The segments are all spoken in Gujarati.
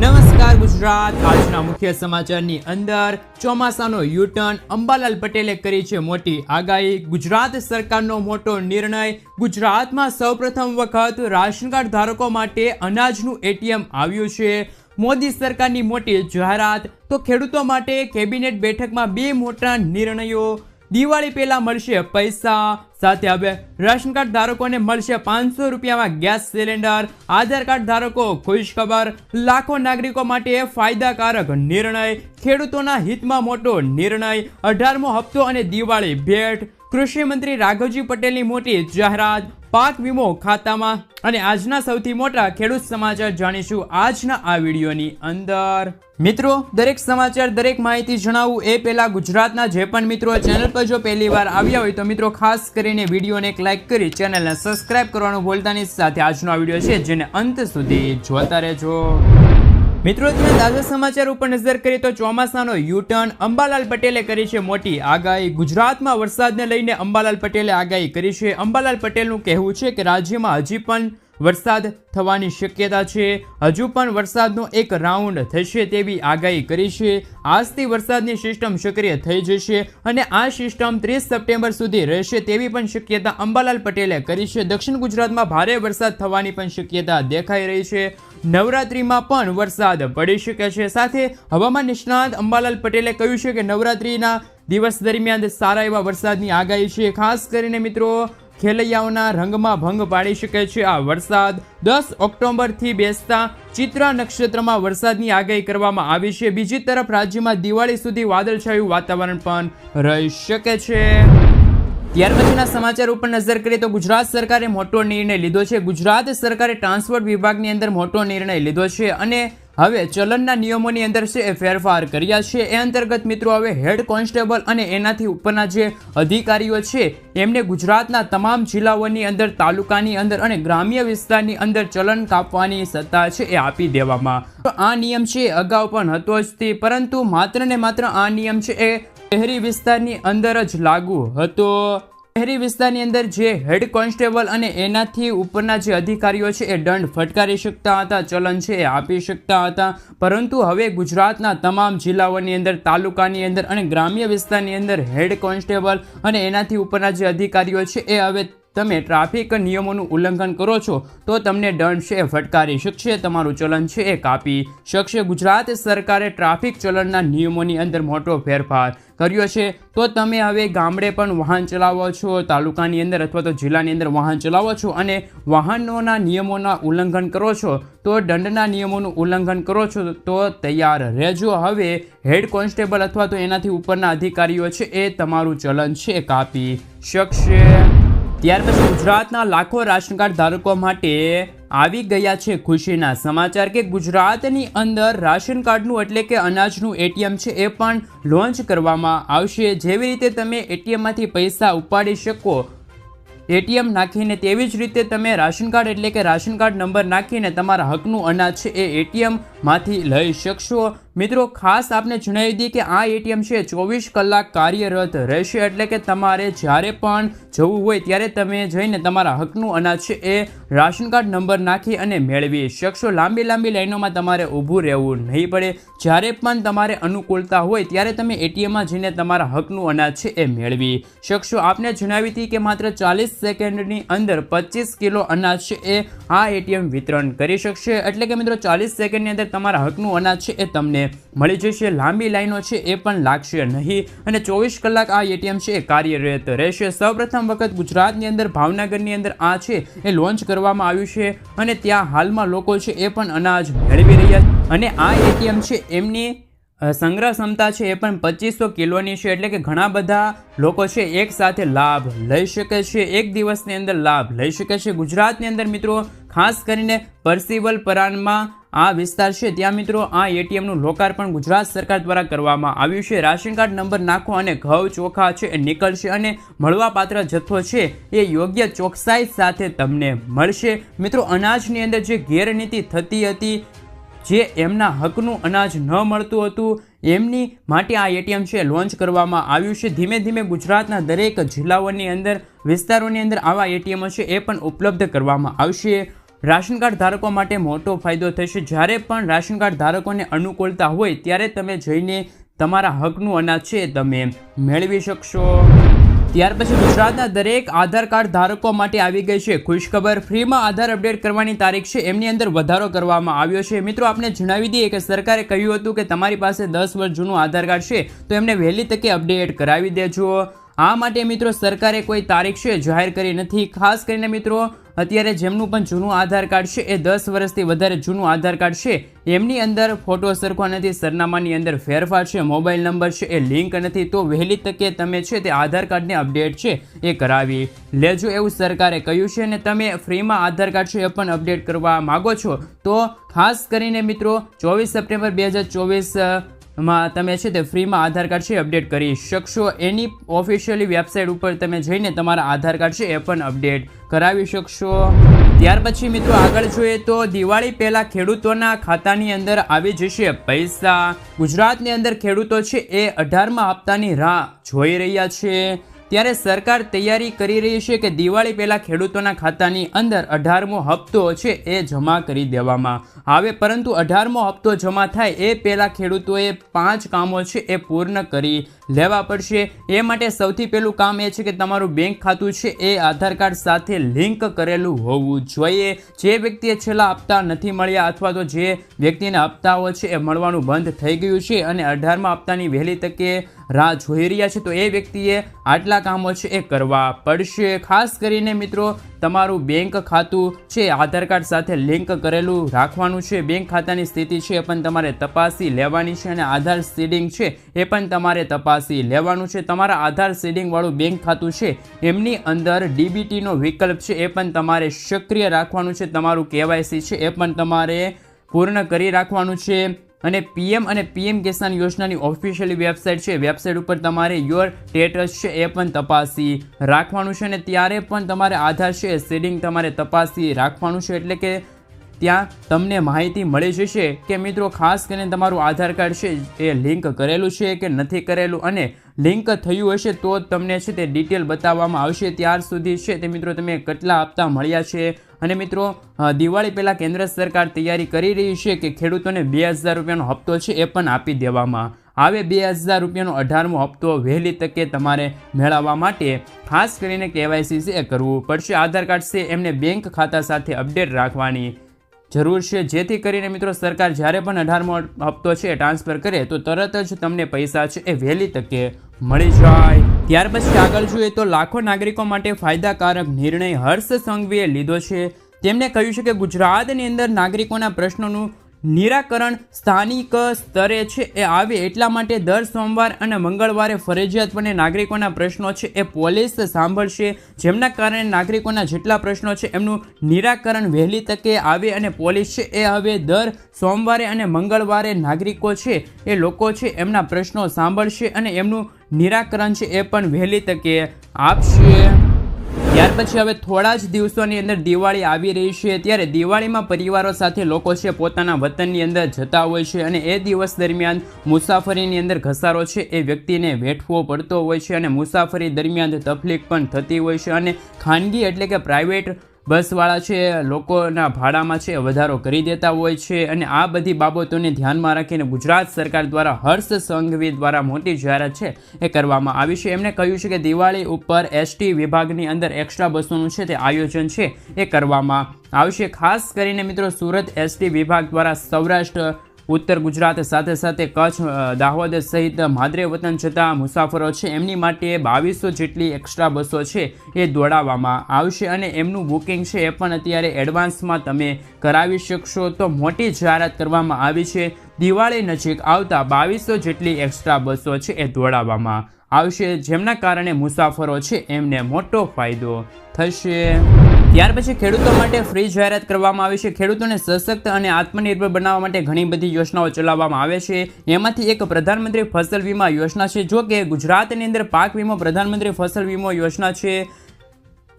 નમસ્કાર ગુજરાત. આજના મુખ્ય સમાચારની અંદર ચોમાસાનો યુટર્ન અંબાલાલ પટેલે કરી છે મોટી આગાહી. ગુજરાત સરકારનો મોટો નિર્ણય. ગુજરાતમાં સૌપ્રથમ વખત રાશન કાર્ડ ધારકો માટે અનાજનું એટીએમ આવ્યું છે. મોદી સરકારની મોટી જાહેરાત. તો ખેડૂતો માટે કેબિનેટ બેઠકમાં બે મોટા નિર્ણયો. દિવાળી પહેલાં મળશે પૈસા. સાથે હવે રાશન કાર્ડ ધારકોને મળશે પાંચસો રૂપિયામાં ગેસ સિલિન્ડર. આધાર કાર્ડ ધારકો ખુશ ખબર લાખો નાગરિકો માટે ફાયદાકારક નિર્ણય. ખેડૂતોના હિતમાં મોટો નિર્ણય. અઢારમો હપ્તો અને દિવાળી ભેટ. કૃષિ મંત્રી રાઘવજી પટેલની મોટી જાહેરાત. પાક વીમો ખાતામાં. અને આજના સૌથી મોટા ખેડૂત સમાચાર જાણીશું આજના આ વિડીયોની અંદર. મિત્રો, દરેક સમાચાર, દરેક માહિતી જણાવું એ પહેલા ગુજરાતના જે પણ મિત્રો ચેનલ પર જો પહેલી વાર આવ્યા હોય તો મિત્રો ખાસ કરીને વિડીયોને એક લાઇક કરી ચેનલને સબસ્ક્રાઇબ કરવાનું ભૂલતા નહીં. સાથે આજનો આ વીડિયો છે, જેને અંત સુધી જોતા રહેજો. મિત્રો તમે તાજા સમાચાર ઉપર નજર કરીએ તો ચોમાસાનો યુટર્ન અંબાલાલ પટેલે કરી છે મોટી આગાહી. ગુજરાતમાં વરસાદને લઈને અંબાલાલ પટેલે આગાહી કરી છે. અંબાલાલ પટેલનું કહેવું છે કે રાજ્યમાં હજી પણ વરસાદ થવાની શક્યતા છે. હજુ પણ વરસાદનો એક રાઉન્ડ થશે તેવી આગાહી કરી છે. આજથી વરસાદની સિસ્ટમ સક્રિય થઈ જશે અને આ સિસ્ટમ ત્રીસ સપ્ટેમ્બર સુધી રહેશે તેવી પણ શક્યતા અંબાલાલ પટેલે કરી છે. દક્ષિણ ગુજરાતમાં ભારે વરસાદ થવાની પણ શક્યતા દેખાઈ રહી છે. નવરાત્રિમાં પણ વરસાદ પડી શકે છે. સાથે હવામાન નિષ્ણાત અંબાલાલ પટેલે કહ્યું છે કે નવરાત્રિના દિવસ દરમિયાન સારા એવા વરસાદની આગાહી છે. ખાસ કરીને મિત્રો ખેલૈયાઓના રંગમાં ભંગ પાડી શકે છે આ વરસાદ. દસ ઓક્ટોબરથી બેસતા ચિત્રા નક્ષત્રમાં વરસાદની આગાહી કરવામાં આવી છે. બીજી તરફ રાજ્યમાં દિવાળી સુધી વાદળછાયું વાતાવરણ પણ રહી શકે છે. ત્યાર પછીના સમાચાર ઉપર નજર કરીએ તો ગુજરાત સરકારે મોટો નિર્ણય લીધો છે. ગુજરાત સરકારે ટ્રાન્સપોર્ટ વિભાગની અંદર મોટો નિર્ણય લીધો છે અને હવે ચલણના નિયમોની અંદર છે એ ફેરફાર કર્યા છે. એ અંતર્ગત મિત્રો હવે હેડ કોન્સ્ટેબલ અને એનાથી ઉપરના જે અધિકારીઓ છે, એમને ગુજરાતના તમામ જિલ્લાઓની અંદર, તાલુકાની અંદર અને ગ્રામ્ય વિસ્તારની અંદર ચલણ કાપવાની સત્તા છે એ આપી દેવામાં. આ નિયમ છે અગાઉ પણ હતો જ તે, પરંતુ માત્ર ને માત્ર આ નિયમ છે એ શહેરી વિસ્તારની અંદર જ લાગુ હતો. શહેરી વિસ્તારની અંદર જે હેડ કોન્સ્ટેબલ અને એનાથી ઉપરના જે અધિકારીઓ છે, એ દંડ ફટકારી શકતા હતા ચલન છે એ આપી શકતા હતા. પરંતુ હવે ગુજરાતના તમામ જિલ્લાઓની અંદર, તાલુકાની અંદર અને ગ્રામ્ય વિસ્તારની અંદર હેડ કોન્સ્ટેબલ અને એનાથી ઉપરના જે અધિકારીઓ છે, એ હવે તમે ટ્રાફિક નિયમોનું ઉલ્લંઘન કરો છો, તો તમને દંડ છે, ફટકારી શકશે, તમારું ચલન છે એ કાપી શકશે. ગુજરાત સરકારે ટ્રાફિક ચલણના નિયમોની અંદર મોટો ફેરફાર કર્યો છે. તો તમે હવે ગામડે પણ વાહન ચલાવો છો, તાલુકાની અંદર અથવા તો જિલ્લાની અંદર વાહન ચલાવો છો અને વાહનોના નિયમોના ઉલ્લંઘન કરો છો, તો દંડના નિયમોનું ઉલ્લંઘન કરો છો, તો તૈયાર રહેજો. હવે હેડ કોન્સ્ટેબલ અથવા તો એનાથી ઉપરના અધિકારીઓ છે એ તમારું ચલન છે કાપી શકશે. ત્યાર પછી ગુજરાતના લાખો રાશન કાર્ડ ધારકો માટે આવી ગયા છે ખુશીના સમાચાર કે ગુજરાતની અંદર રાશન કાર્ડનું એટલે કે અનાજનું એટીએમ છે એ પણ લોન્ચ કરવામાં આવશે. જેવી રીતે તમે એટીએમમાંથી પૈસા ઉપાડી શકો, એટીએમ નાખીને તેવી જ રીતે તમે રાશન કાર્ડ એટલે કે રાશન કાર્ડ નંબર નાખીને તમારા હકનું અનાજ છે એ એટીએમમાંથી લઈ શકશો. મિત્રો, ખાસ આપને જણાવી દઈએ કે આ એટીએમ છે, ચોવીસ કલાક કાર્યરત રહેશે. એટલે કે તમારે જ્યારે પણ જવું હોય ત્યારે તમે જઈને તમારા હકનું અનાજ છે એ રાશન કાર્ડ નંબર નાખી અને મેળવી શકશો. લાંબી લાંબી લાઈનોમાં તમારે ઊભું રહેવું નહીં પડે. જ્યારે પણ તમારે અનુકૂળતા હોય ત્યારે તમે એટીએમમાં જઈને તમારા હકનું અનાજ છે એ મેળવી શકશો. આપને જણાવી હતી કે માત્ર ચાલીસ સેકન્ડની અંદર પચીસ કિલો અનાજ છે એ આ એટીએમ વિતરણ કરી શકશે. એટલે કે મિત્રો, ચાલીસ સેકન્ડની અંદર તમારા હકનું અનાજ છે એ તમને મળી જશે. લાંબી લાઈનો છે એ પણ લાગશે નહીં. અને ચોવીસ કલાક આ એટીએમ છે એ કાર્યરત રહેશે. સૌપ્રથમ વખત ગુજરાતની અંદર, ભાવનગરની અંદર આ છે એ લોન્ચ કરવામાં આવ્યું છે. અને ત્યાં હાલમાં લોકો છે એ પણ અનાજ મેળવી રહ્યા છે. અને આ એટીએમ છે એમની સંગ્રહ ક્ષમતા છે એ પણ પચીસો કિલોની છે એટલે કે ઘણા બધા લોકો છે એક સાથે લાભ લઈ શકે છે. એક દિવસની અંદર લાભ લઈ શકે છે. ગુજરાતની અંદર મિત્રો, ખાસ કરીને પરસિવલ પરાનમાં આ વિસ્તાર છે. ત્યાં મિત્રો આ એટીએમનું લોકાર્પણ ગુજરાત સરકાર દ્વારા કરવામાં આવ્યું છે. રાશન કાર્ડ નંબર નાખો અને ઘઉં ચોખા છે એ નીકળશે અને મળવાપાત્ર જથ્થો છે એ યોગ્ય ચોકસાઈ સાથે તમને મળશે. મિત્રો, અનાજની અંદર જે ગેરનીતિ થતી હતી જે એમના હકનું અનાજ ન મળતું હતું, એમની માટે આ એટીએમ છે લોન્ચ કરવામાં આવ્યું છે. ધીમે ધીમે ગુજરાતના દરેક જિલ્લાઓની અંદર, વિસ્તારોની અંદર આવા એટીએમો છે એ પણ ઉપલબ્ધ કરવામાં આવશે. રાશન કાર્ડ ધારકો માટે મોટો ફાયદો થશે. જ્યારે પણ રાશન કાર્ડ ધારકોને અનુકૂળતા હોય, ત્યારે તમે જઈને તમારા હકનું અનાજ છે તમે મેળવી શકશો. ત્યાર પછી ગુજરાતના દરેક આધાર કાર્ડ ધારકો માટે આવી ગઈ છે. ખુશખબર ફ્રીમાં આધાર અપડેટ કરવાની તારીખ છે. એમની અંદર વધારો કરવામાં આવ્યો છે. મિત્રો આપણે જણાવી દઈએ કે સરકારે કહ્યું હતું કે તમારી પાસે દસ વર્ષ જૂનું આધાર કાર્ડ છે, તો એમને વહેલી તકે અપડેટ કરાવી દેજો. આ માટે મિત્રો, સરકારે કોઈ તારીખ છે જાહેર કરી નથી. ખાસ કરીને મિત્રો અત્યારે જેમનું પણ જૂનું આધાર કાર્ડ છે, એ દસ વર્ષથી વધારે જૂનું આધાર કાર્ડ છે. એમની અંદર ફોટો સરખો નથી, સરનામાની અંદર ફેરફાર છે, મોબાઈલ નંબર છે, એ લિંક નથી. તો વહેલી તકે તમે છે તે આધાર કાર્ડને અપડેટ છે, એ કરાવી લેજો એવું સરકારે કહ્યું છે. અને તમે ફ્રીમાં આધાર કાર્ડ છે એ પણ અપડેટ કરવા માગો છો. તો ખાસ કરીને મિત્રો, ચોવીસ સપ્ટેમ્બર બે હજાર ચોવીસ માં તમે છે તે ફ્રીમાં આધાર કાર્ડ છે અપડેટ કરી શકશો. એની ઓફિશિયલી વેબસાઇટ ઉપર તમે જઈને તમારા આધાર કાર્ડ છે એ પણ અપડેટ કરાવી શકશો. ત્યાર પછી મિત્રો આગળ જોઈએ તો દિવાળી પહેલાં ખેડૂતોના ખાતાની અંદર આવી જશે પૈસા. ગુજરાતની અંદર ખેડૂતો છે એ અઢારમા હપ્તાની રાહ જોઈ રહ્યા છે. ત્યારે સરકાર તૈયારી કરી રહી છે કે દિવાળી પહેલાં ખેડૂતોના ખાતાની અંદર અઢારમો હપ્તો છે એ જમા કરી દેવામાં આવે. પરંતુ અઢારમો હપ્તો જમા થાય એ પહેલાં ખેડૂતોએ પાંચ કામો છે એ પૂર્ણ કરી લેવા પડશે. એ માટે સૌથી પહેલું કામ એ છે કે તમારું બેંક ખાતું છે એ આધાર કાર્ડ સાથે લિંક કરેલું હોવું જોઈએ. જે વ્યક્તિએ છેલ્લા હપ્તા નથી મળ્યા અથવા તો જે વ્યક્તિને હપ્તાઓ છે એ મળવાનું બંધ થઈ ગયું છે અને અઢારમા હપ્તાની વહેલી તકે રાહ જોઈ રહ્યા છે, તો એ વ્યક્તિએ આટલા કામો છે એ કરવા પડશે. ખાસ કરીને મિત્રો, તમારું બેંક ખાતું છે, આધાર કાર્ડ સાથે લિંક કરેલું રાખવાનું છે. બેંક ખાતાની સ્થિતિ છે એ પણ તમારે તપાસી લેવાની છે અને આધાર સીડિંગ છે એ પણ તમારે તપાસી લેવાનું છે. તમારા આધાર સીડિંગવાળું બેંક ખાતું છે, એમની અંદર ડીબીટીનો વિકલ્પ છે એ પણ તમારે સક્રિય રાખવાનું છે. તમારું કેવાયસી છે એ પણ તમારે પૂર્ણ કરી રાખવાનું છે. અને પીએમ અને પીએમ કિસાન યોજનાની ઓફિશિયલી વેબસાઇટ છે. વેબસાઇટ ઉપર તમારે યોર સ્ટેટસ છે એ પણ તપાસી રાખવાનું છે અને ત્યારે પણ તમારે આધાર છે સેડિંગ તમારે તપાસી રાખવાનું છે. એટલે કે ત્યાં તમને માહિતી મળી જશે કે મિત્રો ખાસ કરીને તમારું આધાર કાર્ડ છે એ લિંક કરેલું છે કે નથી કરેલું અને લિંક થયું હશે તો તમને છે તે ડિટેલ બતાવવામાં આવશે. ત્યાર સુધી છે તે મિત્રો તમે કેટલા હપ્તા મળ્યા છે અને મિત્રો દિવાળી પહેલાં કેન્દ્ર સરકાર તૈયારી કરી રહી છે કે ખેડૂતોને બે હજાર રૂપિયાનો હપ્તો છે એ પણ આપી દેવામાં આવે. બે હજાર રૂપિયાનો અઢારમો હપ્તો વહેલી તકે તમારે મેળવવા માટે ખાસ કરીને કેવાયસી છે એ કરવું પડશે. આધાર કાર્ડ છે એમને બેંક ખાતા સાથે અપડેટ રાખવાની જરૂર છે. જેથી કરીને મિત્રો, સરકાર જ્યારે પણ અઢારમો હપ્તો છે ટ્રાન્સફર કરે તો તરત જ તમને પૈસા છે એ વહેલી તકે મળી જાય. ત્યાર પછી આગળ જોઈએ તો લાખો નાગરિકો માટે ફાયદાકારક નિર્ણય હર્ષ સંઘવીએ લીધો છે. તેમણે કહ્યું છે કે ગુજરાતની અંદર નાગરિકોના પ્રશ્નોનું નિરાકરણ સ્થાનિક સ્તરે છે. એ આવે એટલા માટે દર સોમવાર અને મંગળવારે ફરજિયાતપણે નાગરિકોના પ્રશ્નો છે એ પોલીસ સાંભળશે. જેમના કારણે નાગરિકોના જેટલા પ્રશ્નો છે એમનું નિરાકરણ વહેલી તકે આવે અને પોલીસ છે એ હવે દર સોમવારે અને મંગળવારે નાગરિકો છે એ લોકો છે એમના પ્રશ્નો સાંભળશે અને એમનું નિરાકરણ છે એ પણ વહેલી તકે આપશે. ત્યાર પછી હવે થોડા જ દિવસોની અંદર દિવાળી આવી રહી છે. ત્યારે દિવાળીમાં પરિવારો સાથે લોકો છે પોતાના વતનની અંદર જતા હોય છે અને એ દિવસ દરમિયાન મુસાફરીની અંદર ઘસારો છે એ વ્યક્તિને વેઠવો પડતો હોય છે અને મુસાફરી દરમિયાન તકલીફ પણ થતી હોય છે અને ખાનગી એટલે કે પ્રાઇવેટ બસવાળા છે, લોકોના ભાડામાં છે, વધારો કરી દેતા હોય છે અને આ બધી બાબતોને ધ્યાનમાં રાખીને ગુજરાત સરકાર દ્વારા હર્ષ સંઘવી દ્વારા મોટી જાહેરાત છે, એ કરવામાં આવી છે. એમણે કહ્યું છે કે દિવાળી ઉપર એસટી વિભાગની અંદર એક્સ્ટ્રા બસોનું છે તે આયોજન છે, એ કરવામાં આવશે. ખાસ કરીને મિત્રો સુરત એસટી વિભાગ દ્વારા સૌરાષ્ટ્ર ઉત્તર ગુજરાત સાથે સાથે કચ્છ દાહોદ સહિત માદરે વતન જતા મુસાફરો છે. એમની માટે બાવીસો જેટલી એક્સ્ટ્રા બસો છે એ દોડાવવામાં આવશે અને એમનું બુકિંગ છે એ પણ અત્યારે એડવાન્સમાં તમે કરાવી શકશો. તો મોટી જાહેરાત કરવામાં આવી છે. દિવાળી નજીક આવતા બાવીસો જેટલી એક્સ્ટ્રા બસો છે એ દોડાવવામાં આવશે. જેમના કારણે મુસાફરો છે એમને મોટો ફાયદો થશે. ત્યાર પછી ખેડૂતો માટે ફ્રી જાહેરાત કરવામાં આવી છે. ખેડૂતોને સશક્ત અને આત્મનિર્ભર બનાવવા માટે ઘણી બધી યોજનાઓ ચલાવવામાં આવે છે. એમાંથી એક પ્રધાનમંત્રી ફસલ વીમા યોજના છે. જો કે ગુજરાતની અંદર પાક વીમો પ્રધાનમંત્રી ફસલ વીમો યોજના છે.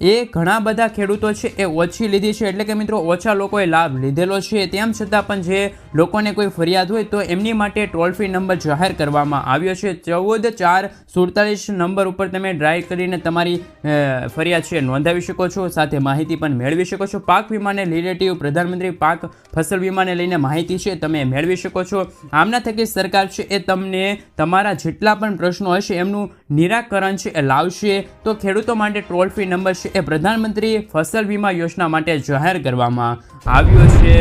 એ ઘણા બધા ખેડૂતો છે, એ ઓછી લીધી છે. એટલે કે મિત્રો, ઓછા લોકોએ લાભ લીધેલો છે. તેમ છતાં પણ જે લોકોને કોઈ ફરિયાદ હોય, તો એમની માટે ટોલ ફ્રી નંબર જાહેર કરવામાં આવ્યો છે. ચૌદ ચાર સુડતાલીસ નંબર ઉપર તમે ડ્રાઈવ કરીને તમારી ફરિયાદ છે, નોંધાવી શકો છો. સાથે માહિતી પણ મેળવી શકો છો. પાક વીમાને રિલેટિવ પ્રધાનમંત્રી, પાક ફસલ વીમાને લઈને માહિતી છે, તમે મેળવી શકો છો. આમના થકી સરકાર છે, એ તમને તમારા જેટલા પણ પ્રશ્નો હશે, એમનું નિરાકરણ છે, એ લાવશે. તો ખેડૂતો માટે ટોલ ફ્રી નંબર છે એ પ્રધાનમંત્રી ફસલ વીમા યોજના માટે જાહેર કરવામાં આવ્યો છે.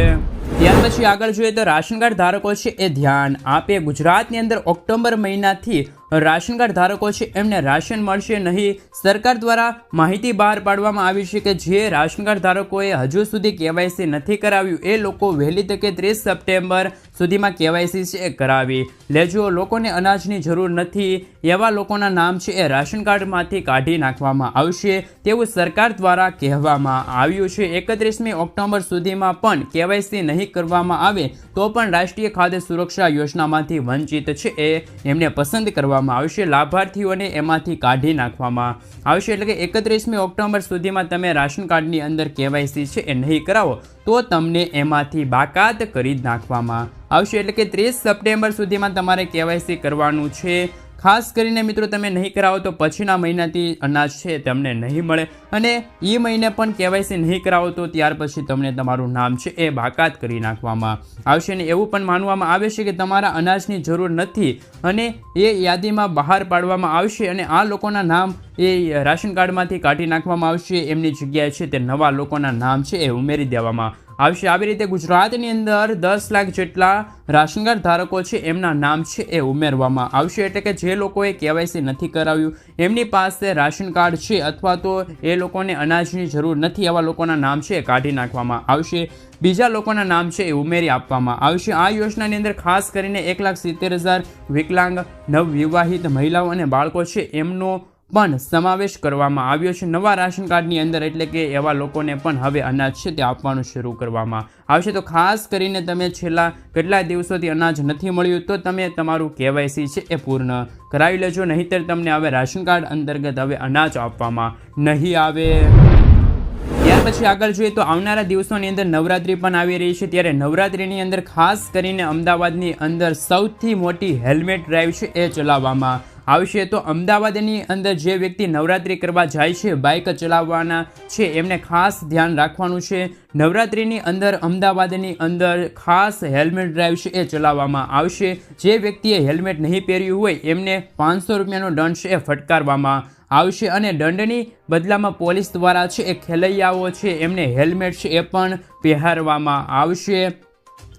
પછી આગળ જોઈએ તો રાશન કાર્ડ ધારકો છે એ ધ્યાન આપે. ગુજરાતની અંદર ઓક્ટોબર મહિનાથી રાશન કાર્ડ ધારકો છે એમને રાશન મળશે નહીં. સરકાર દ્વારા માહિતી બહાર પાડવામાં આવી છે કે જે રાશન કાર્ડ ધારકોએ હજુ સુધી કેવાયસી નથી કરાવ્યું એ લોકો વહેલી તકે ત્રીસ સપ્ટેમ્બર સુધીમાં કેવાયસી છે એ કરાવી. લેજો લોકોને અનાજની જરૂર નથી, એવા લોકોના નામ છે એ રાશન કાર્ડમાંથી કાઢી નાખવામાં આવશે. તેવું સરકાર દ્વારા કહેવામાં આવ્યું છે. એકત્રીસમી ઓક્ટોબર સુધીમાં પણ કેવાયસી નહીં કરવામાં આવે, તો પણ રાષ્ટ્રીય ખાદ્ય સુરક્ષા યોજનામાંથી વંચિત છે એ એમને પસંદ કરવામાં આવશે. લાભાર્થીઓને એમાંથી કાઢી નાખવામાં આવશે. એટલે કે એકત્રીસમી ઓક્ટોબર સુધીમાં તમે રાશન કાર્ડની અંદર કેવાયસી છે એ નહીં કરાવો, તો તમને એમાંથી બાકાત કરી નાખવામાં આવશે. એટલે કે ત્રીસ સપ્ટેમ્બર સુધીમાં તમારે કેવાયસી કરવાનું છે ખાસ કરીને મિત્રો તમે નહીં કરાવો તો પછીના મહિનાથી અનાજ છે તમને નહીં મળે. અને એ મહિને પણ કેવાયસી નહીં કરાવો તો ત્યાર પછી તમને તમારું નામ છે એ બાકાત કરી નાખવામાં આવશે. અને એવું પણ માનવામાં આવે છે કે તમારા અનાજની જરૂર નથી અને એ યાદીમાં બહાર પાડવામાં આવશે અને આ લોકોના નામ એ રાશન કાર્ડમાંથી કાઢી નાખવામાં આવશે. એમની જગ્યાએ છે તે નવા લોકોના નામ છે એ ઉમેરી દેવામાં આવશે આવી રીતે ગુજરાતની અંદર દસ લાખ જેટલા રાશન કાર્ડ ધારકો છે, એમના નામ છે એ ઉમેરવામાં આવશે. એટલે કે જે લોકોએ કેવાયસી નથી કરાવ્યું, એમની પાસે રાશન કાર્ડ છે અથવા તો એ લોકોને અનાજની જરૂર નથી એવા લોકોના નામ છે એ કાઢી નાખવામાં આવશે. બીજા લોકોના નામ છે એ ઉમેરી આપવામાં આવશે. આ યોજનાની અંદર ખાસ કરીને એક લાખ સિત્તેર હજાર વિકલાંગ, નવવિવાહિત મહિલાઓ અને બાળકો છે, એમનો પણ સમાવેશ કરવામાં આવ્યો છે. નવા રાશન કાર્ડની અંદર એટલે કે એવા લોકોને પણ હવે અનાજ છે તે આપવાનું શરૂ કરવામાં આવશે. તો ખાસ કરીને તમે છેલ્લા કેટલા દિવસોથી અનાજ નથી મળ્યું તો તમે તમારું કેવાયસી છે એ પૂર્ણ કરાવી લેજો. નહીંતર તમને હવે રાશન કાર્ડ અંતર્ગત હવે અનાજ આપવામાં નહીં આવે. ત્યાર પછી આગળ જોઈએ તો આવનારા દિવસોની અંદર નવરાત્રિ પણ આવી રહી છે. ત્યારે નવરાત્રિની અંદર ખાસ કરીને અમદાવાદની અંદર સૌથી મોટી હેલ્મેટ ડ્રાઈવ છે એ ચલાવવામાં આવશે તો અમદાવાદની અંદર જે વ્યક્તિ નવરાત્રિ કરવા જાય છે, બાઇક ચલાવવાના છે, એમને ખાસ ધ્યાન રાખવાનું છે. નવરાત્રિની અંદર અમદાવાદની અંદર ખાસ હેલ્મેટ ડ્રાઈવ છે, એ ચલાવવામાં આવશે. જે વ્યક્તિએ હેલ્મેટ નહીં પહેર્યું હોય, એમને પાંચસો રૂપિયાનો દંડ છે, એ ફટકારવામાં આવશે. અને દંડની બદલામાં પોલીસ દ્વારા છે, એ ખેલૈયાઓ છે, એમને હેલ્મેટ છે, એ પણ પહેરવામાં આવશે.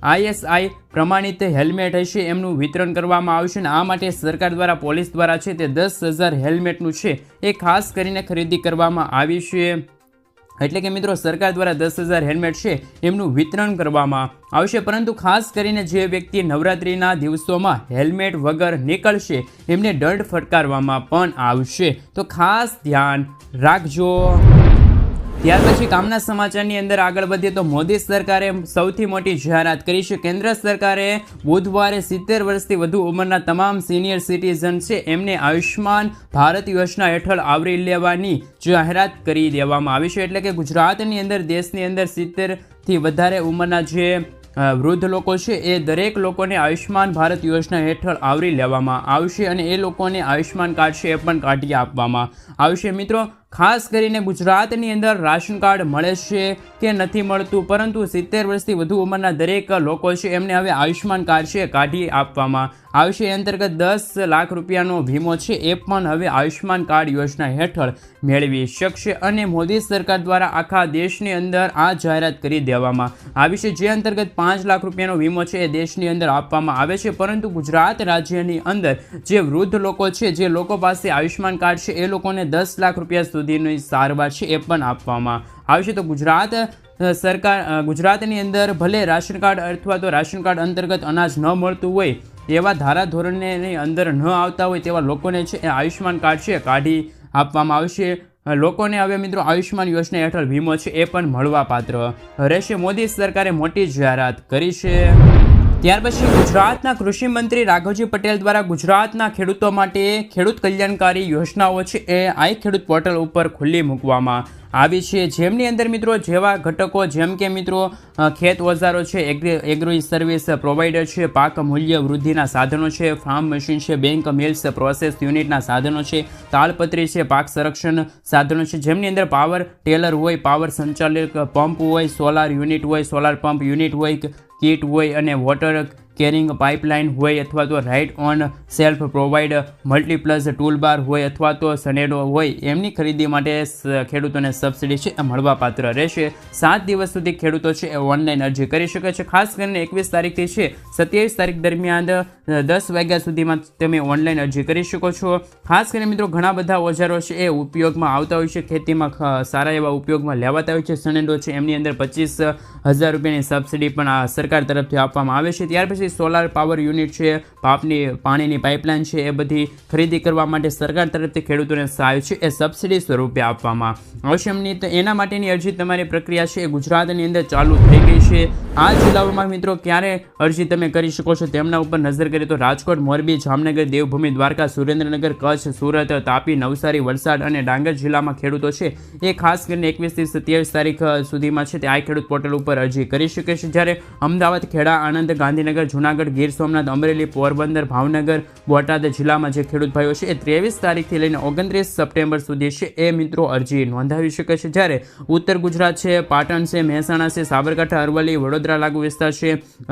આઈએસઆઈ પ્રમાણિત હેલ્મેટ હશે એમનું વિતરણ કરવામાં આવશે અને આ માટે સરકાર દ્વારા પોલીસ દ્વારા છે તે દસ હજાર હેલ્મેટનું છે એ ખાસ કરીને ખરીદી કરવામાં આવી છે. એટલે કે મિત્રો સરકાર દ્વારા દસ હજાર હેલ્મેટ છે એમનું વિતરણ કરવામાં આવશે. પરંતુ ખાસ કરીને જે વ્યક્તિ નવરાત્રિના દિવસોમાં હેલ્મેટ વગર નીકળશે એમને દંડ ફટકારવામાં પણ આવશે. તો ખાસ ધ્યાન રાખજો. ત્યાર પછી કામના સમાચારની અંદર આગળ વધીએ તો મોદી સરકારે સૌથી મોટી જાહેરાત કરી છે. કેન્દ્ર સરકારે બુધવારે સિત્તેર વર્ષથી વધુ ઉંમરના તમામ સિનિયર સિટીઝન છે, એમને આયુષ્માન ભારત યોજના હેઠળ આવરી લેવાની જાહેરાત કરી દેવામાં આવી છે. એટલે કે ગુજરાતની અંદર, દેશની અંદર સિત્તેરથી વધારે ઉંમરના જે વૃદ્ધ લોકો છે, એ દરેક લોકોને આયુષ્માન ભારત યોજના હેઠળ આવરી લેવામાં આવશે અને એ લોકોને આયુષ્માન કાર્ડ છે એ પણ કાઢી આપવામાં આવશે. મિત્રો ખાસ કરીને ગુજરાતની અંદર રાશન કાર્ડ મળે છે કે નથી મળતું, પરંતુ સિત્તેર વર્ષથી વધુ ઉંમરના દરેક લોકો છે એમને હવે આયુષ્યમાન કાર્ડ છે કાઢી આપવામાં આવશે. એ અંતર્ગત દસ લાખ રૂપિયાનો વીમો છે એ પણ હવે આયુષ્યમાન કાર્ડ યોજના હેઠળ મેળવી શકશે અને મોદી સરકાર દ્વારા આખા દેશની અંદર આ જાહેરાત કરી દેવામાં આવી છે. જે અંતર્ગત પાંચ લાખ રૂપિયાનો વીમો છે એ દેશની અંદર આપવામાં આવે છે, પરંતુ ગુજરાત રાજ્યની અંદર જે વૃદ્ધ લોકો છે, જે લોકો પાસે આયુષ્યમાન કાર્ડ છે, એ લોકોને દસ લાખ રૂપિયા સુધીની સારવાર છે એ પણ આપવામાં આવશે તો ગુજરાત સરકાર ગુજરાતની અંદર ભલે રાશન કાર્ડ અથવા તો રાશન કાર્ડ અંતર્ગત અનાજ ન મળતું હોય, એવા ધારાધોરણની અંદર ન આવતા હોય તેવા લોકોને છે એ આયુષ્માન કાર્ડ છે કાઢી આપવામાં આવશે લોકોને હવે મિત્રો આયુષ્માન યોજના હેઠળ વીમો છે એ પણ મળવાપાત્ર રહેશે. મોદી સરકારે મોટી જાહેરાત કરી છે. ત્યાર પછી ગુજરાતના કૃષિ મંત્રી રાઘવજી પટેલ દ્વારા ગુજરાતના ખેડૂતો માટે ખેડૂત કલ્યાણકારી યોજનાઓ છે એ આઈ ખેડૂત પોર્ટલ ઉપર ખુલ્લી મૂકવામાં આવી છે. જેમની અંદર મિત્રો જેવા ઘટકો જેમ કે મિત્રો ખેત ઓજારો છે, એગ્રી એગ્રી સર્વિસ પ્રોવાઈડર છે, પાક મૂલ્ય વૃદ્ધિના સાધનો છે, ફાર્મ મશીન છે, બેંક મિલ્સ પ્રોસેસ યુનિટના સાધનો છે, તાલપત્રી છે, પાક સંરક્ષણ સાધનો છે. જેમની અંદર પાવર ટેલર હોય, પાવર સંચાલિત પંપ હોય, સોલાર યુનિટ હોય, સોલાર પંપ યુનિટ હોય કીટ હોય અને વોટર કેરિંગ પાઇપલાઇન હોય અથવા તો right on self provide multiplus toolbar હોય અથવા તો સનેડો હોય, એમની ખરીદી માટે ખેડૂતોને સબસિડી છે, એ મળવાપાત્ર રહેશે. સાત દિવસ સુધી ખેડૂતો છે, એ ઓનલાઈન અરજી કરી શકે છે. ખાસ કરીને એકવીસ તારીખથી છે, સત્યાવીસ તારીખ દરમિયાન દસ વાગ્યા સુધીમાં તમે ઓનલાઈન અરજી કરી શકો છો. ખાસ કરીને મિત્રો, ઘણા બધા ઓજારો છે, એ ઉપયોગમાં આવતા હોય છે, ખેતીમાં સારા એવા ઉપયોગમાં લેવાતા હોય છે. સનેડો છે, એમની અંદર પચીસ હજાર રૂપિયાની સબસિડી પણ સરકાર તરફથી આપવામાં આવે છે. ત્યાર પછી સોલાર પાવર યુનિટ છે, પાપની, પાણીની પાઇપલાઇન છે, એ બધી ખરીદી કરવા માટે સરકાર તરફથી ખેડૂતોને સહાય છે, એ સબસિડી સ્વરૂપે આપવામાં આવશે. તો એના માટેની અરજી તમારી પ્રક્રિયા છે, એ ગુજરાતની અંદર ચાલુ થઈ ગઈ છે. આ જિલ્લાઓમાં મિત્રો ક્યારે અરજી તમે કરી શકો છો તેમના ઉપર નજર કરીએ તો રાજકોટ, મોરબી, જામનગર, દેવભૂમિ, દ્વારકા, સુરેન્દ્રનગર, કચ્છ, સુરત, તાપી, નવસારી, વલસાડ અને ડાંગર જિલ્લામાં ખેડૂતો છે. એ ખાસ કરીને એકવીસથી સત્યાવીસ તારીખ સુધીમાં છે તે આ ખેડૂત પોર્ટલ ઉપર અરજી કરી શકે છે. જ્યારે અમદાવાદ, ખેડા, આણંદ, ગાંધીનગર જૂનાગઢ, ગીર સોમનાથ, અમરેલી, પોરબંદર, ભાવનગર, બોટાદ, જિલ્લામાં જે ખેડૂત ભાઈઓ છે એ ત્રેવીસ તારીખથી લઈને ઓગણત્રીસ સપ્ટેમ્બર સુધી છે એ મિત્રો અરજી નોંધાવી શકે છે. જ્યારે ઉત્તર ગુજરાત છે, પાટણ છે, મહેસાણા છે, સાબરકાંઠા, અરવલ્લી, વડોદરા લાગુ વિસ્તાર છે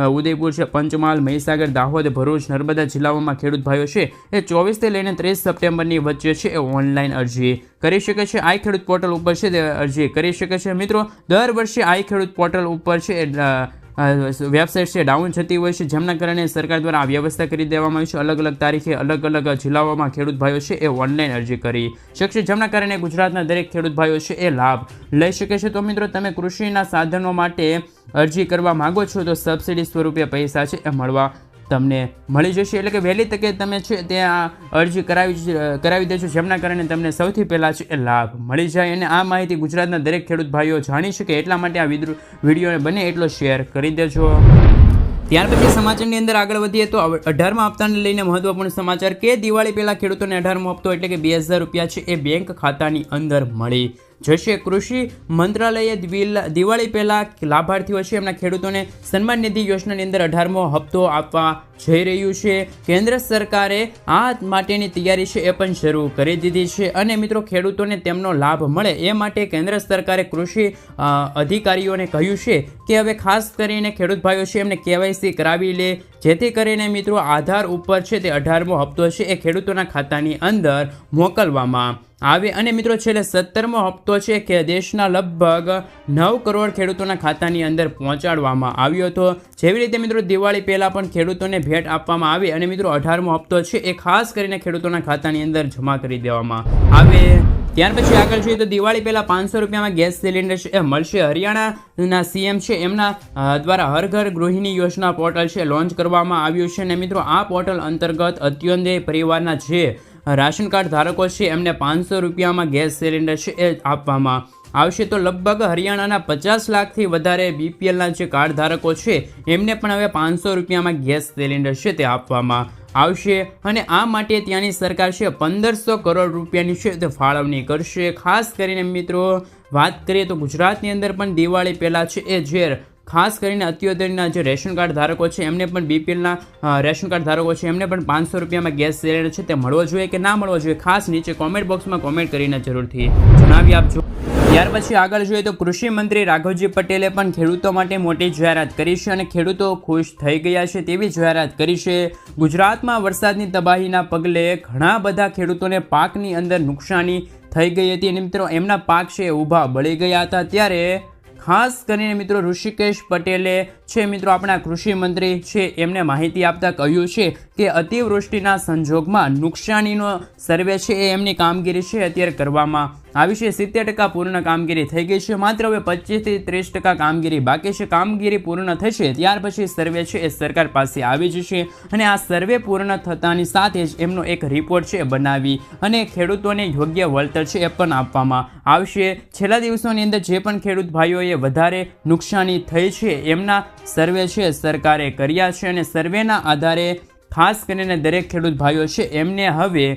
ઉદયપુર છે, પંચમહાલ, મહીસાગર, દાહોદ, ભરૂચ, નર્મદા જિલ્લાઓમાં ખેડૂત ભાઈઓ છે એ ચોવીસથી લઈને ત્રીસ સપ્ટેમ્બરની વચ્ચે છે એ ઓનલાઈન અરજી કરી શકે છે. આઈ ખેડૂત પોર્ટલ ઉપર છે તે અરજી કરી શકે છે. મિત્રો, દર વર્ષે આઈ ખેડૂત પોર્ટલ ઉપર છે વેબસાઇટ છે, ડાઉન થતી હોય છે, જેમના કારણે સરકાર દ્વારા આ વ્યવસ્થા કરી દેવામાં આવી છે. અલગ અલગ તારીખે અલગ અલગ જિલ્લાઓમાં ખેડૂત ભાઈઓ છે એ ઓનલાઈન અરજી કરી શકશે, જેમના કારણે ગુજરાતના દરેક ખેડૂત ભાઈઓ છે એ લાભ લઈ શકે છે. તો મિત્રો, તમે કૃષિના સાધનો માટે અરજી કરવા માંગો છો તો સબસિડી સ્વરૂપે પૈસા છે એ મળવા તમને મળી જશે. એટલે કે વહેલી તકે તમે છે તે આ અરજી કરાવી કરાવી દેજો જેમના કારણે તમને સૌથી પહેલાં છે એ લાભ મળી જાય. અને આ માહિતી ગુજરાતના દરેક ખેડૂત ભાઈઓ જાણી શકે. એટલા માટે આ વિડીયોને બને એટલો શેર કરી દેજો. ત્યાર પછી સમાચારની અંદર આગળ વધીએ તો અઢારમા હપ્તાને લઈને મહત્વપૂર્ણ સમાચાર કે દિવાળી પહેલાં ખેડૂતોને અઢારમો હપ્તો એટલે કે બે હજાર રૂપિયા છે એ બેંક ખાતાની અંદર મળી જશે કૃષિ મંત્રાલયે દિવાળી પહેલાં લાભાર્થીઓ છે એમના ખેડૂતોને સન્માન નિધિ યોજનાની અંદર અઢારમો હપ્તો આપવા જઈ રહ્યું છે. કેન્દ્ર સરકારે આ માટેની તૈયારી છે એ પણ શરૂ કરી દીધી છે અને મિત્રો ખેડૂતોને તેમનો લાભ મળે એ માટે કેન્દ્ર સરકારે કૃષિ અધિકારીઓને કહ્યું છે કે હવે ખાસ કરીને ખેડૂત ભાઈઓ છે એમને કેવાયસી કરાવી લે, જેથી કરીને મિત્રો આધાર ઉપર છે તે અઢારમો હપ્તો છે એ ખેડૂતોના ખાતાની અંદર મોકલવામાં આવે અને મિત્રો છેલ્લે સત્તરમો હપ્તો છે કે દેશના લગભગ નવ કરોડ ખેડૂતોના ખાતાની અંદર પહોંચાડવામાં આવ્યો હતો. જેવી રીતે મિત્રો દિવાળી પહેલાં પણ ખેડૂતોને ભેટ આપવામાં આવે અને મિત્રો અઢારમો હપ્તો છે એ ખાસ કરીને ખેડૂતોના ખાતાની અંદર જમા કરી દેવામાં આવે. ત્યાર પછી આગળ જોઈએ તો દિવાળી પહેલાં પાંચસો રૂપિયામાં ગેસ સિલિન્ડર એ મળશે. હરિયાણાના સીએમ છે, એમના દ્વારા હર ઘર ગૃહિણી યોજના પોર્ટલ છે, લોન્ચ કરવામાં આવ્યું છે અને મિત્રો આ પોર્ટલ અંતર્ગત અત્યોદય પરિવારના જે રાશન કાર્ડ ધારકો છે, એમને પાંચસો રૂપિયામાં ગેસ સિલિન્ડર છે એ આપવામાં આવશે. તો લગભગ હરિયાણાના પચાસ લાખથી વધારે બીપીએલના જે કાર્ડ ધારકો છે, એમને પણ હવે પાંચસો રૂપિયામાં ગેસ સિલિન્ડર છે તે આપવામાં આવશે. અને આ માટે ત્યાંની સરકાર છે, પંદરસો કરોડ રૂપિયાની છે તે ફાળવણી કરશે. ખાસ કરીને મિત્રો, વાત કરીએ તો ગુજરાતની અંદર પણ દિવાળી પહેલાં છે એ જે ખાસ કરીને અત્યોદયના જે રેશન કાર્ડ ધારકો છે, એમને પણ બીપીએલના રેશન કાર્ડ ધારકો છે, એમને પણ પાંચસો રૂપિયામાં ગેસ સિલિન્ડર છે, તે મળવો જોઈએ કે ના મળવો જોઈએ, ખાસ નીચે કોમેન્ટ બોક્સમાં કોમેન્ટ કરીને જરૂરથી જણાવી આપજો. ત્યાર પછી આગળ જોઈએ તો કૃષિ મંત્રી રાઘવજી પટેલે પણ ખેડૂતો માટે મોટી જાહેરાત કરી છે અને ખેડૂતો ખુશ થઈ ગયા છે તેવી જાહેરાત કરી છે. ગુજરાતમાં વરસાદની તબાહીના પગલે ઘણા બધા ખેડૂતોને પાકની અંદર નુકસાની થઈ ગઈ હતી અને મિત્રો, એમના પાક છે ઊભા બળી ગયા હતા. ત્યારે ખાસ કરીને મિત્રો ઋષિકેશ પટેલે છે મિત્રો આપણા કૃષિ મંત્રી છે, એમને માહિતી આપતા કહ્યું છે કે અતિવૃષ્ટિના સંજોગમાં નુકસાનીનો સર્વે છે એ એમની કામગીરી છે અત્યારે કરવામાં આવી છે સિત્તેર ટકા પૂર્ણ કામગીરી થઈ ગઈ છે. માત્ર હવે પચીસથી ત્રીસ ટકા કામગીરી બાકી છે. કામગીરી પૂર્ણ થશે ત્યાર પછી સર્વે છે એ સરકાર પાસે આવી જશે અને આ સર્વે પૂર્ણ થતાની સાથે જ એમનો એક રિપોર્ટ છે બનાવી અને ખેડૂતોને યોગ્ય વળતર છે એ પણ આપવામાં આવશે. છેલ્લા દિવસોની અંદર જે પણ ખેડૂત ભાઈઓએ વધારે નુકસાની થઈ છે એમના સર્વે છે સરકારે કર્યા છે અને સર્વેના આધારે ખાસ કરીને દરેક ખેડૂત ભાઈઓ છે એમને હવે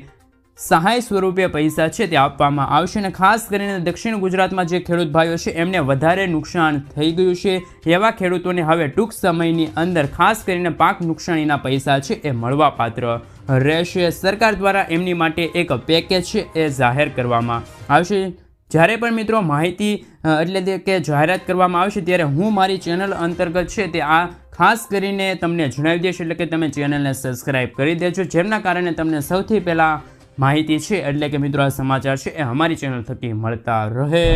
સહાય સ્વરૂપે પૈસા છે તે આપવામાં આવશે અને ખાસ કરીને દક્ષિણ ગુજરાતમાં જે ખેડૂત ભાઈઓ છે, એમને વધારે નુકસાન થઈ ગયું છે. એવા ખેડૂતોને હવે ટૂંક સમયની અંદર ખાસ કરીને પાક નુકસાનીના પૈસા છે એ મળવાપાત્ર રહેશે. સરકાર દ્વારા એમની માટે એક પેકેજ છે એ જાહેર કરવામાં આવશે. જ્યારે પણ મિત્રો માહિતી એટલે કે જાહેરાત કરવામાં આવશે, ત્યારે હું મારી ચેનલ અંતર્ગત છે તે આ ખાસ કરીને તમને જણાવી દઈશ. એટલે કે તમે ચેનલને સબસ્ક્રાઈબ કરી દેજો, જેમના કારણે તમને સૌથી પહેલાં માહિતી છે એટલે કે મિત્રો આ સમાચાર છે એ અમારી ચેનલ થકી મળતા રહે.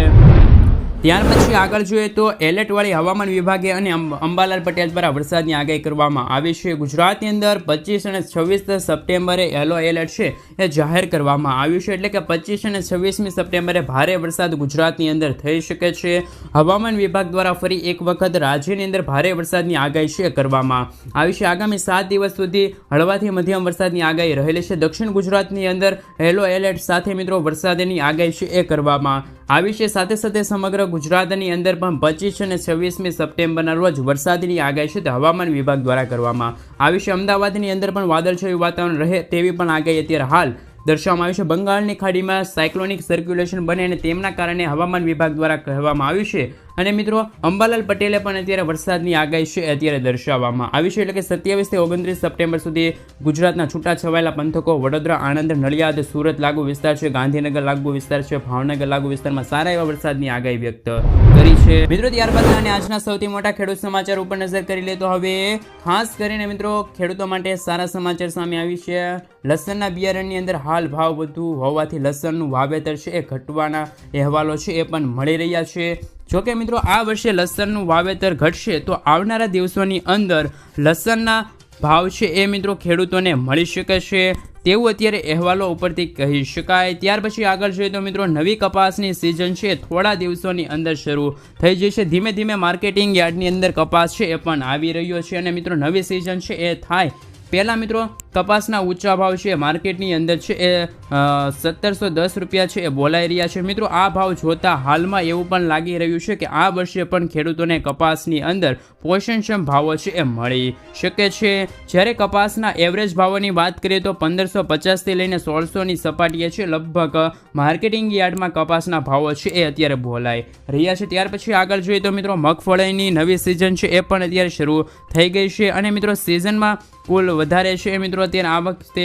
ત્યાર પછી આગળ જોઈએ તો એલર્ટવાળી હવામાન વિભાગે અને અંબ- અંબાલાલ પટેલ દ્વારા વરસાદની આગાહી કરવામાં આવી છે. ગુજરાતની અંદર પચીસ અને છવ્વીસ સપ્ટેમ્બરે યલો એલર્ટ છે એ જાહેર કરવામાં આવ્યું છે. એટલે કે પચીસ અને છવ્વીસમી સપ્ટેમ્બરે ભારે વરસાદ ગુજરાતની અંદર થઈ શકે છે. હવામાન વિભાગ દ્વારા ફરી એક વખત રાજ્યની અંદર ભારે વરસાદની આગાહી છે કરવામાં આવી છે. આગામી સાત દિવસ સુધી હળવાથી મધ્યમ વરસાદની આગાહી રહેલી છે. દક્ષિણ ગુજરાતની અંદર યલો એલર્ટ સાથે મિત્રો વરસાદની આગાહી છે એ કરવામાં આવી છે સાથે સાથે સમગ્ર ગુજરાતની અંદર પણ પચીસ અને છવ્વીસમી સપ્ટેમ્બરના રોજ વરસાદની આગાહી છે તે હવામાન વિભાગ દ્વારા કરવામાં આવી છે અમદાવાદની અંદર પણ વાદળછાયું વાતાવરણ રહે તેવી પણ આગાહી અત્યારે હાલ દર્શાવવામાં આવ્યું છે. બંગાળની ખાડીમાં સાયક્લોનિક સર્ક્યુલેશન બને અને તેમના કારણે હવામાન વિભાગ દ્વારા કહેવામાં આવ્યું છે અને મિત્રો, અંબાલાલ પટેલે પણ અત્યારે વરસાદની આગાહી છે અત્યારે દર્શાવવામાં આવી છે. એટલે કે સત્યાવીસથી ઓગણત્રીસ સપ્ટેમ્બર સુધી ગુજરાતના છૂટા છવાયેલા પંથકો, વડોદરા, આણંદ, નડિયાદ, સુરત લાગુ વિસ્તાર છે, ગાંધીનગર લાગુ વિસ્તાર છે, ભાવનગર લાગુ વિસ્તારમાં સારા એવા વરસાદની આગાહી વ્યક્ત કરી છે. મિત્રો, ત્યારબાદ અને આજના સૌથી મોટા ખેડૂત સમાચાર ઉપર નજર કરી લે તો હવે ખાસ કરીને મિત્રો, ખેડૂતો માટે સારા સમાચાર સામે આવી છે. લસણના બિયારણની અંદર હાલ ભાવ વધુ હોવાથી લસણનું વાવેતર છે એ ઘટવાના અહેવાલો છે એ પણ મળી રહ્યા છે. જોકે મિત્રો, આ વર્ષે લસણનું વાવેતર ઘટશે તો આવનારા દિવસોની અંદર લસણના ભાવ છે એ મિત્રો ખેડૂતોને મળી શકે છે તેવું અત્યારે અહેવાલો ઉપરથી કહી શકાય. ત્યાર પછી આગળ જોઈએ તો મિત્રો, નવી કપાસની સિઝન છે. થોડા દિવસોની અંદર શરૂ થઈ જશે. ધીમે ધીમે માર્કેટિંગ યાર્ડની અંદર કપાસ છે એ પણ આવી રહ્યો છે અને મિત્રો, નવી સિઝન છે એ થાય પહેલાં મિત્રો, કપાસના ઊંચા ભાવ છે, માર્કેટની અંદર છે, એ સત્તરસો દસ રૂપિયા છે, એ બોલાઈ રહ્યા છે. મિત્રો, આ ભાવ જોતા હાલમાં એવું પણ લાગી રહ્યું છે કે આ વર્ષે પણ ખેડૂતોને કપાસની અંદર પોષણક્ષમ ભાવો છે એ મળી શકે છે. જ્યારે કપાસના એવરેજ ભાવોની વાત કરીએ તો પંદરસો પચાસથી લઈને સોળસોની સપાટીએ છે, લગભગ માર્કેટિંગ યાર્ડમાં કપાસના ભાવો છે એ અત્યારે બોલાઈ રહ્યા છે. ત્યાર પછી આગળ જોઈએ તો મિત્રો, મગફળીની નવી સિઝન છે એ પણ અત્યારે શરૂ થઈ ગઈ છે. અને મિત્રો સિઝનમાં કુલ વધારે છે મિત્રો. અત્યારે આ વખતે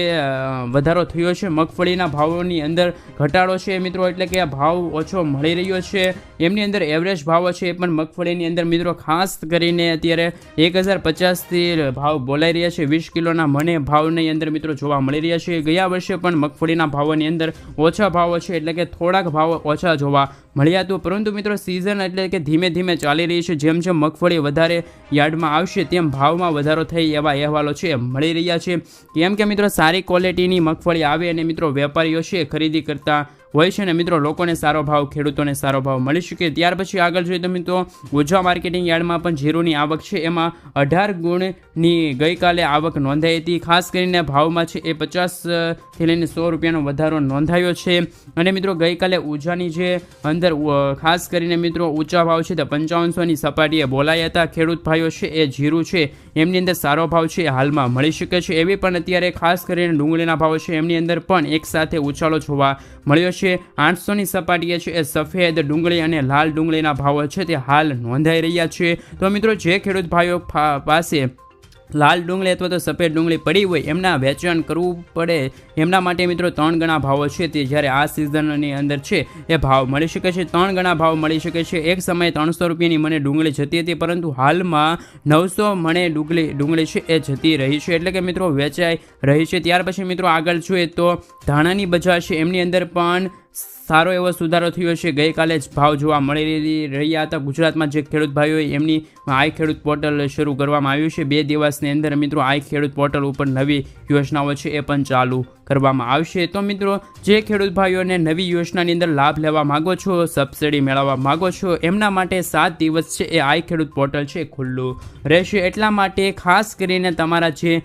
વધારો થયો છે. મગફળીના ભાવોની અંદર ઘટાડો છે મિત્રો. એટલે કે ભાવ ઓછો મળી રહ્યો છે. એમની અંદર એવરેજ ભાવો છે એ પણ મગફળીની અંદર મિત્રો. ખાસ કરીને અત્યારે એક હજાર પચાસથી ભાવ બોલાઈ રહ્યા છે. વીસ કિલોના મને ભાવની અંદર મિત્રો જોવા મળી રહ્યા છે. ગયા વર્ષે પણ મગફળીના ભાવોની અંદર ઓછા ભાવો છે. એટલે કે થોડાક ભાવો ઓછા જોવા મળ્યા હતું પરંતુ મિત્રો સિઝન એટલે કે ધીમે ધીમે ચાલી રહી છે. જેમ જેમ મગફળી વધારે યાર્ડમાં આવશે, તેમ ભાવમાં વધારો થઈ એવા અહેવાલો છે. મળી રહ્યા છે. કેમ કે મિત્રો, સારી ક્વોલિટીની મગફળી આવે અને મિત્રો, વેપારીઓ છે ખરીદી કરતા હોય છે ને મિત્રો, લોકોને સારો ભાવ, ખેડૂતોને સારો ભાવ મળી શકે. ત્યાર પછી આગળ જોઈએ તો મિત્રો ઉજવા માર્કેટિંગ યાર્ડમાં પણ જીરુની આવક છે. એમાં અઢાર ગુણની ગઈકાલે આવક નોંધાઈ હતી. ખાસ કરીને ભાવમાં છે એ પચાસથી લઈને સો રૂપિયાનો વધારો નોંધાયો છે. અને મિત્રો, ગઈકાલે ઉજાની જે અંદર ખાસ કરીને મિત્રો, ઊંચા ભાવ છે તે પંચાવનસોની સપાટીએ બોલાયા હતા. ખેડૂત ભાઈઓ છે એ જીરું છે. એમની અંદર સારો ભાવ છે હાલમાં મળી શકે છે. એવી પણ અત્યારે ખાસ કરીને ડુંગળીના ભાવ છે. એમની અંદર પણ એકસાથે ઉછાળો જોવા મળ્યો છે. આઠસોની સપાટીએ છે એ સફેદ ડુંગળી અને લાલ ડુંગળીના ભાવો છે તે હાલ નોંધાઈ રહ્યા છે. તો મિત્રો, જે ખેડૂત ભાઈઓ પાસે લાલ ડુંગળી અથવા તો સફેદ ડુંગળી પડી હોય એમના વેચાણ કરવું પડે. એમના માટે મિત્રો ત્રણ ગણા ભાવો છે. તે જ્યારે આ સિઝનની અંદર છે, એ ભાવ મળી શકે છે. ત્રણ ગણા ભાવ મળી શકે છે. એક સમયે ત્રણસો રૂપિયાની મને ડુંગળી જતી હતી, પરંતુ હાલમાં નવસો મણે ડુંગળી ડુંગળી છે, એ જતી રહી છે. એટલે કે મિત્રો વેચાઈ રહી છે. ત્યાર પછી મિત્રો આગળ જોઈએ તો ધાણાની બજાર છે. એમની અંદર પણ સારો એવો સુધારો થયો છે. ગઈકાલે જ ભાવ જોવા મળી રહ્યા હતા. ગુજરાતમાં જે ખેડૂત ભાઈઓ એમની આઈ ખેડૂત પોર્ટલ શરૂ કરવામાં આવ્યું છે. બે દિવસની અંદર મિત્રો આઈ ખેડૂત પોર્ટલ ઉપર નવી યોજનાઓ છે એ પણ ચાલુ કરવામાં આવશે. તો મિત્રો, જે ખેડૂત ભાઈઓને નવી યોજનાની અંદર લાભ લેવા માગો છો, સબસિડી મેળવવા માગો છો, એમના માટે સાત દિવસ છે એ આઈ ખેડૂત પોર્ટલ છે ખુલ્લું રહેશે. એટલા માટે ખાસ કરીને તમારા જે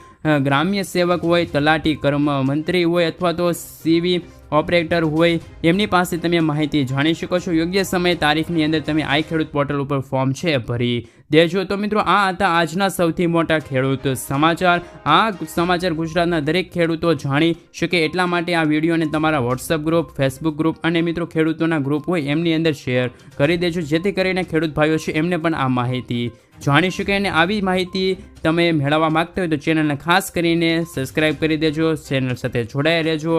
ગ્રામ્ય સેવક હોય, તલાટી કર્મ મંત્રી હોય અથવા તો સીવી ઓપરેટર હોય, એમની પાસે તમે માહિતી જાણી શકો છો. યોગ્ય સમય તારીખની અંદર તમે આ ખેડૂત પોર્ટલ ઉપર ફોર્મ છે ભરી દેજો. તો મિત્રો, આ હતા આજના સૌથી મોટા ખેડૂત સમાચાર. આ સમાચાર ગુજરાતના દરેક ખેડૂતો જાણી શકે એટલા માટે આ વિડીયોને તમારા વોટ્સઅપ ગ્રુપ ફેસબુક ગ્રુપ અને મિત્રો ખેડૂતોના ગ્રુપ હોય, એમની અંદર શેર કરી દેજો. જેથી કરીને ખેડૂત ભાઈઓ છે, એમને પણ આ માહિતી જાણી શકે અને આવી માહિતી તમે મેળવવા માંગતા હોય તો ચેનલને ખાસ કરીને સબસ્ક્રાઈબ કરી દેજો. ચેનલ સાથે જોડાયા રહેજો.